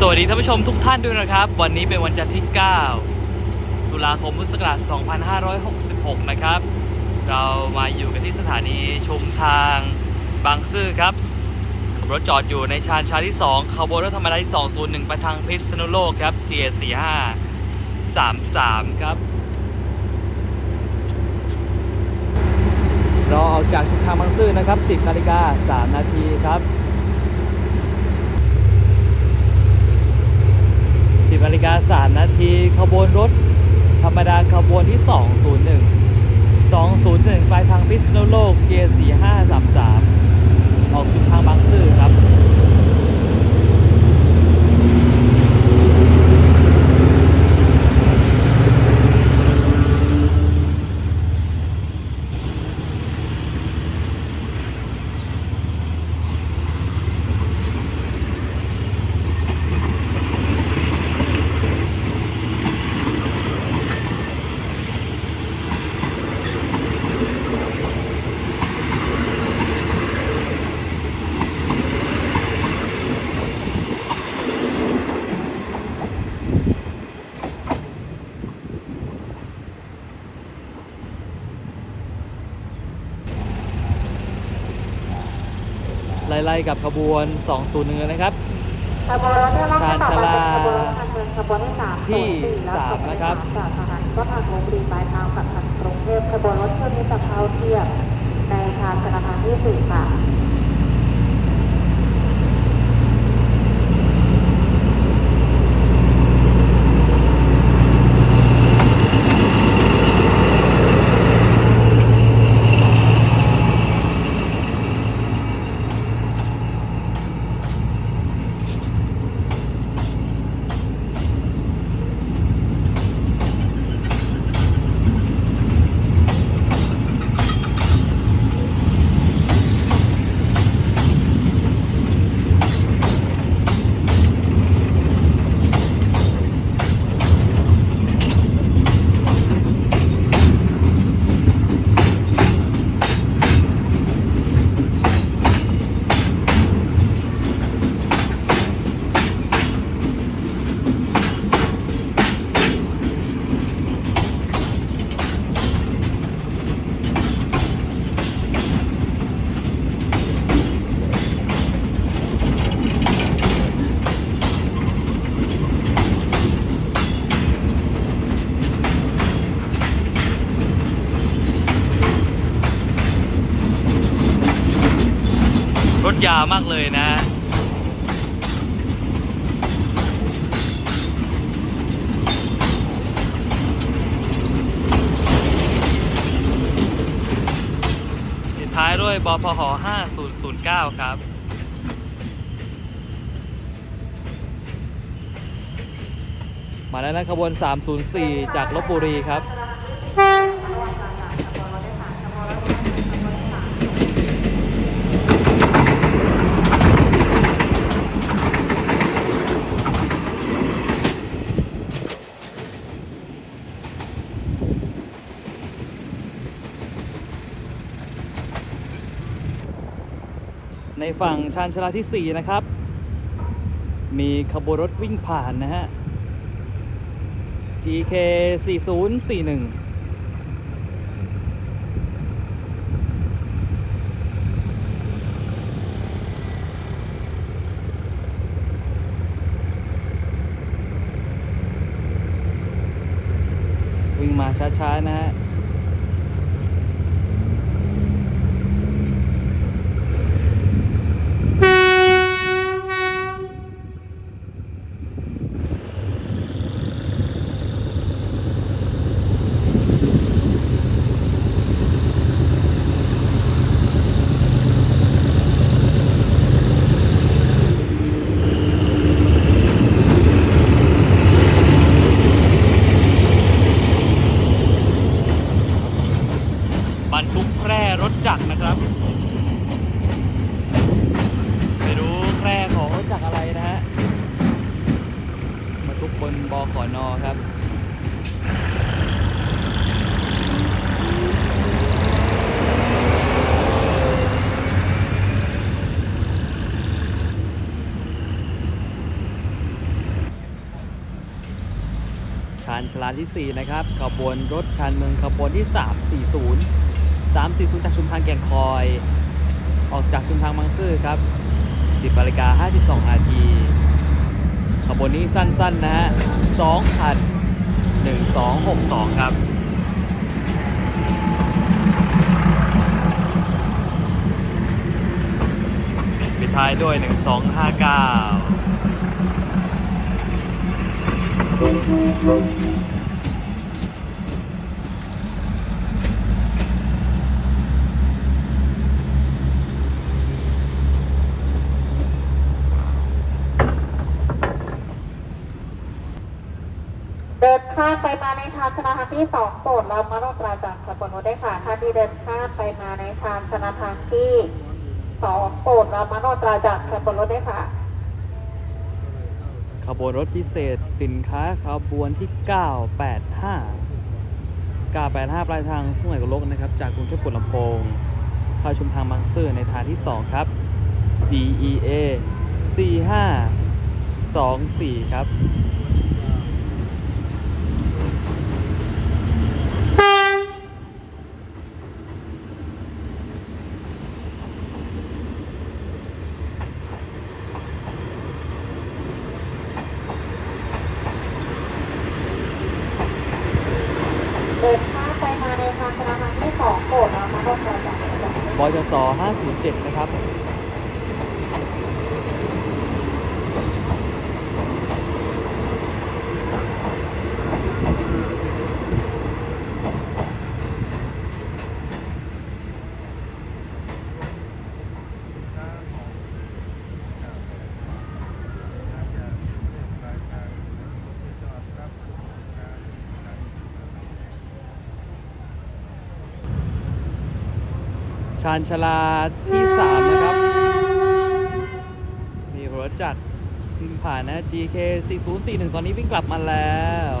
สวัสดีท่านผู้ชมทุกท่านด้วยนะครับ วันนี้เป็นวันจันทร์ที่ 9 ตุลาคมพุทธศักราช 2566 นะครับ เรามาอยู่กันที่สถานีชมทางบางซื่อครับ ขับรถจอดอยู่ในชานชาที่ 2ขบวนรถธรรมดาที่ 201 ไปทางพิษณุโลกครับ G45 33 ครับ รอออกจากชุมทางบางซื่อนะครับ 10นาฬิกา3นาทีครับ 10นาฬิกา3นาทีขบวนรถ ธรรมดาขบวนที่ 201 201ปลายทางพิษณุโลก J4533 ออกชุมทางบางซื่อครับ ไล่ๆกับขบวน 201 นะครับขบวนรถที่เราชาญชาลาขบวนรถทางเมืองขบวนที่สามที่ศูนย์สามนะครับจากสถานีก็ทางลพบุรีปลายทางปักทางกรุงเทพขบวนรถเที่ยวนี้จะเข้าเทียบในชานชาลาทางที่สี่ค่ะามากเลยนะ ปิดท้ายด้วยบพห5009 ครับมาแล้วนะขบวน 304 จากลบบุรีครับ ในฝั่งชานชาลาที่ 4 นะครับ มีขบวนรถวิ่งผ่านนะฮะ GK 4041วิ่งมาช้าๆนะฮะ บรรทุกแคร่รถจักรนะครับ ไม่รู้แคร่ของรถจักรอะไรนะฮะบรรทุกบนบขอนอครับ ชานชลาที่ 4 นะครับ ขบวนรถชานเมืองขบวนที่ 340 340 จากชุมทางแก่งคอย ออกจากชุมทางบางซื่อครับ 10นาฬิกา52นาทีขบวนนี้สั้นๆนะฮะ2คัน1262 ครับปิดท้ายด้วย 1259 เดินข้ามไปมาในชานชนาทางที่สองโปรดเรามาลงตราจากขบวนรถได้ค่ะท่านที่เดินข้ามไปมาในชานชนาทางที่สองโปรดเรามาลงตราจากขบวนรถได้ค่ะ ขบวนรถพิเศษสินค้าขบวนที่ 985 985 ปลายทางสุไหงโกลกนะครับ จากกรุงเทพปุลำโพง เข้าชุมทางบางซื่อในทางที่ 2 ครับ GEA 4524 ครับ เดินข้ามไปมาในชานชนาทางที่สองโปรดเรามาลงตราจากขบวนรถ บจส507 นะครับานชลาที่ 3 นะครับ มีรถจักรวิ่งผ่านนะ GK 4041 ตอนนี้วิ่งกลับมาแล้ว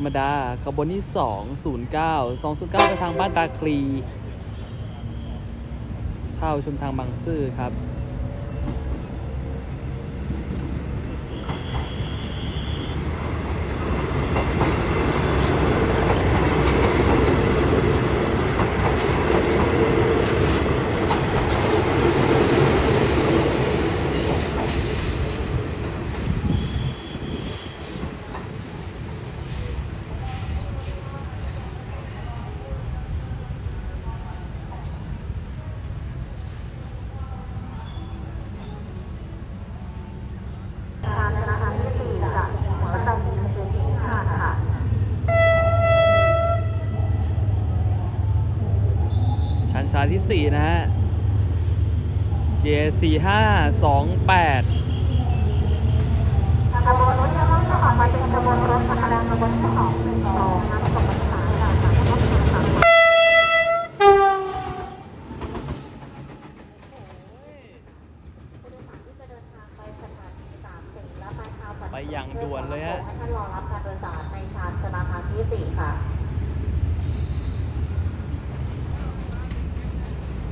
รถธรรมดาขบวนที่ 209 209ไปทางบ้านตาคลี เข้าชุมทางบางซื่อครับ ชานชนาทางที่สี่ค่ะหัวใจมีทะเบียนที่ห้าค่ะ ชั้นชาที่ 4 นะฮะ J4528 ขบวนรถจะต้องขับมาเป็นขบวนรถธรรมดาขบวนที่สองหนึ่งสองน้ำตกปัญหาค่ะค่ะขบวนที่สามค่ะผู้โดยสารที่จะเดินทางไปสถานีสามสิงห์และปลายทาง ไปอย่างด่วนเลยฮะ ให้ท่านรอรับการโดยสารในชานชนาทางที่สี่ค่ะ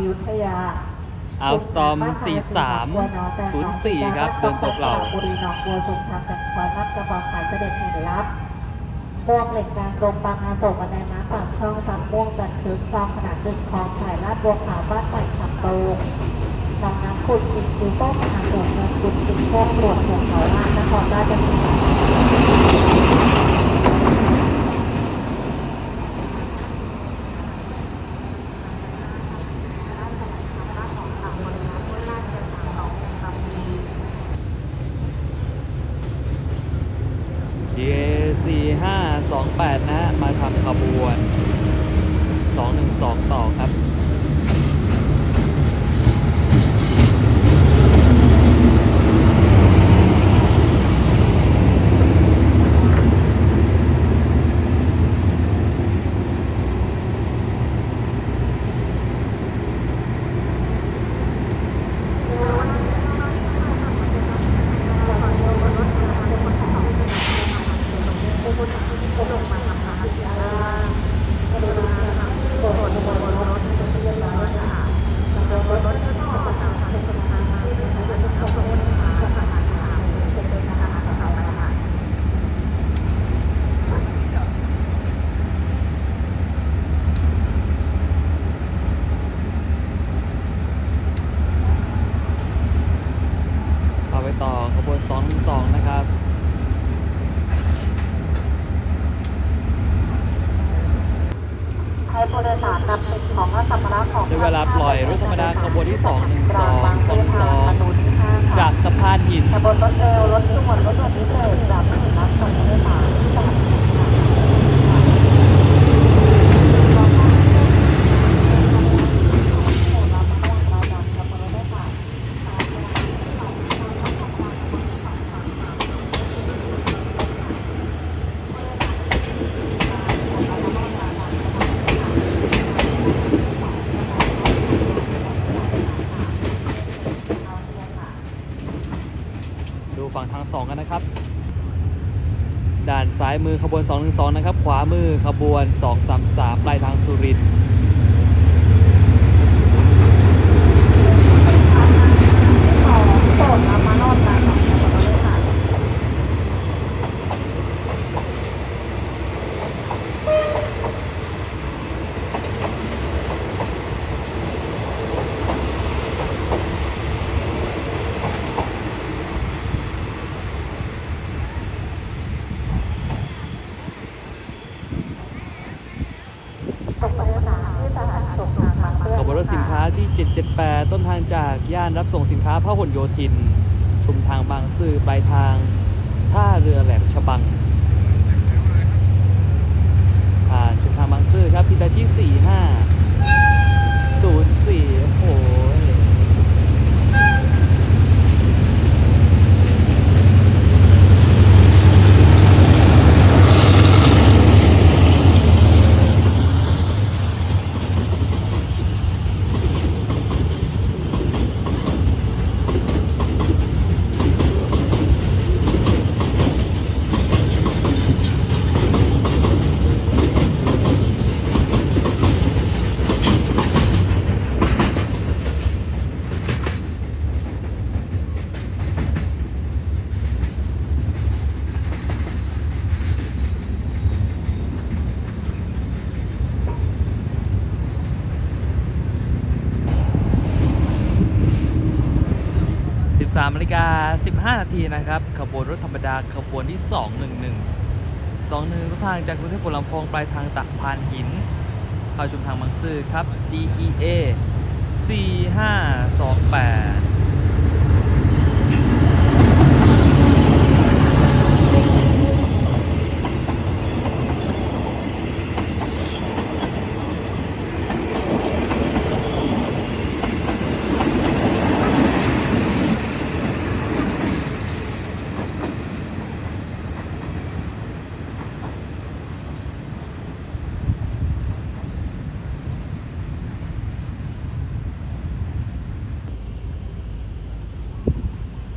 อินอยุธยาอัลสตอม 4304 ครับ เดินตกเหล่าบุรีหนองบัวชุมทางกันควายมัดกระบอกขายเสด็จเห็นรับม่วงเหล็กกลางกรมบางนาส่งบันไดน้ำปากช่องสามม่วงจันทร์คืนคลองขนาดดึกคลองสายลาดบัวขาวบ้านใหม่ขับโตคลองน้ำขุดอินคูโต้มหาสงเมืองกุดสิงโค้งหลวงหัวเขาลาดนครราชสีมา 28 นะ มาทำขบวน 212 ต่อครับ ต่อไปต่อขบวน 212 นะครับ ให้ผู้โดยสารนำสิ่งของและสัมภาระของ ในเวลาปล่อยรถธรรมดาขบวนที่ 212 212 จากสะพานหิน ขบวนรถเร็วรถด่วนรถด่วนพิเศษจากไม่ถึงนัดส่งผู้โดยสารที่สถานี ดูฝั่งทางสองกันนะครับ ด่านซ้ายมือ ขบวน 212 นะครับ ขวามือขบวน 233 ปลายทางสุรินทร์ โสดรับมานอนร้านของเราด้วยค่ะ ส่งไปสถานที่สถานส่งทางบางเพื่ ขบวนรถสินค้าที่ 778 ต้นทางจา การรับส่งสินค้าพหลโยธิน ชุมทางบางซื่อปลายทาง ท่าเรือแหลมฉบังผ่านชุมทางบางซื่อครับพิตาชิ45 04 อ้โห13นาฬิกา15 นาทีนะครับขบวนรถธรรมดาขบวนที่ 211 21ต้นทางจากกรุงเทพปุลำโพงปลายทางตักพานหิน เข้าชุมทางบางซื่อครับ GEA 4528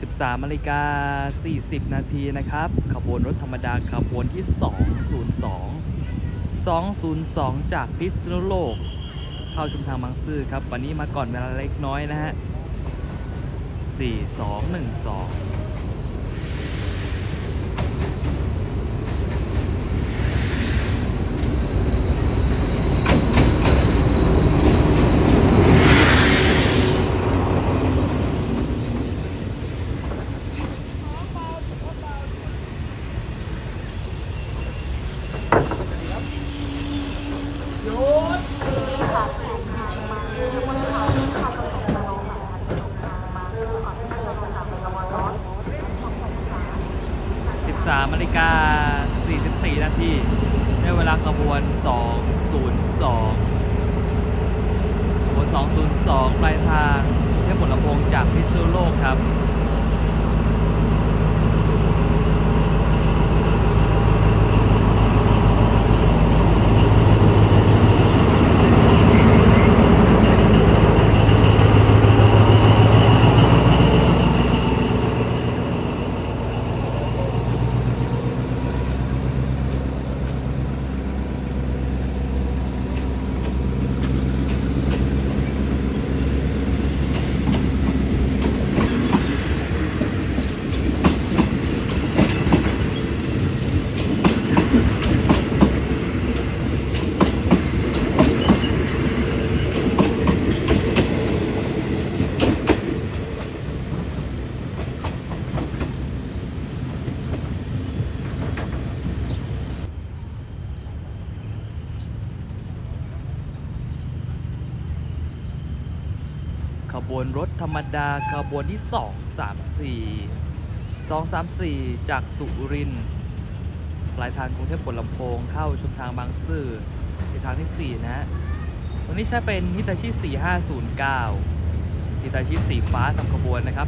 13 13นาฬิกา40 นาทีนะครับ ขบวนรถธรรมดาขบวนที่ 202 202 จากพิษณุโลก เข้าชุมทางบางซื่อครับ วันนี้มาก่อนเวลาเล็กน้อยนะฮะ 4212 13นาฬิ กา 44 นาทีในเวลาขบวน 202 ขบวน 202 ปลายทางเทพผลลำโพงจากพิษณุโลกครับ ขบวนรถธรรมดาขบวนที่ 234 234 จากสุรินทร์ปลายทางกรุงเทพผลลำโพง เข้าชุมทางบางซื่อในทางที่ 4 นะฮะตรงนี้ใช้เป็นฮิตาชิ 4509ฮิตาชิสีฟ้าทำขบวนนะครับ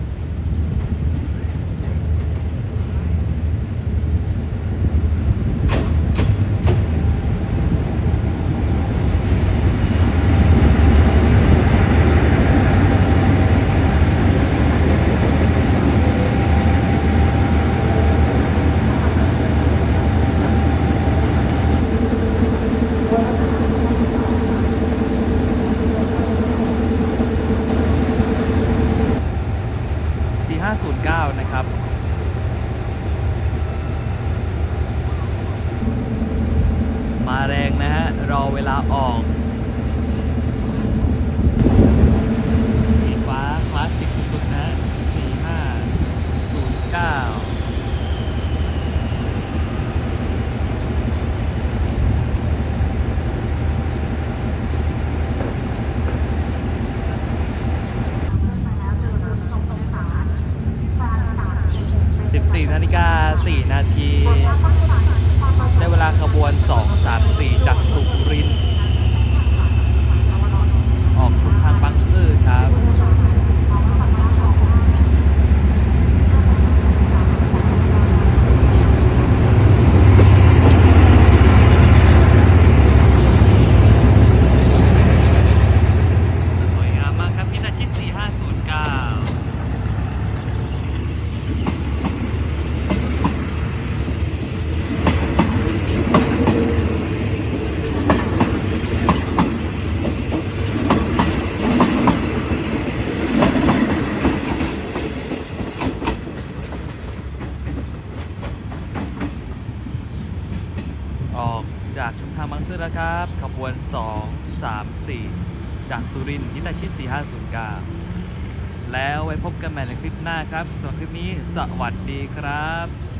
ทางบางซื่อแล้วครับ ขบวน 2 3 4 จากสุรินทร์ฮิตาชิ4509แล้วไว้พบกันใหม่ในคลิปหน้าครับสำหรับคลิปนี้สวัสดีครับ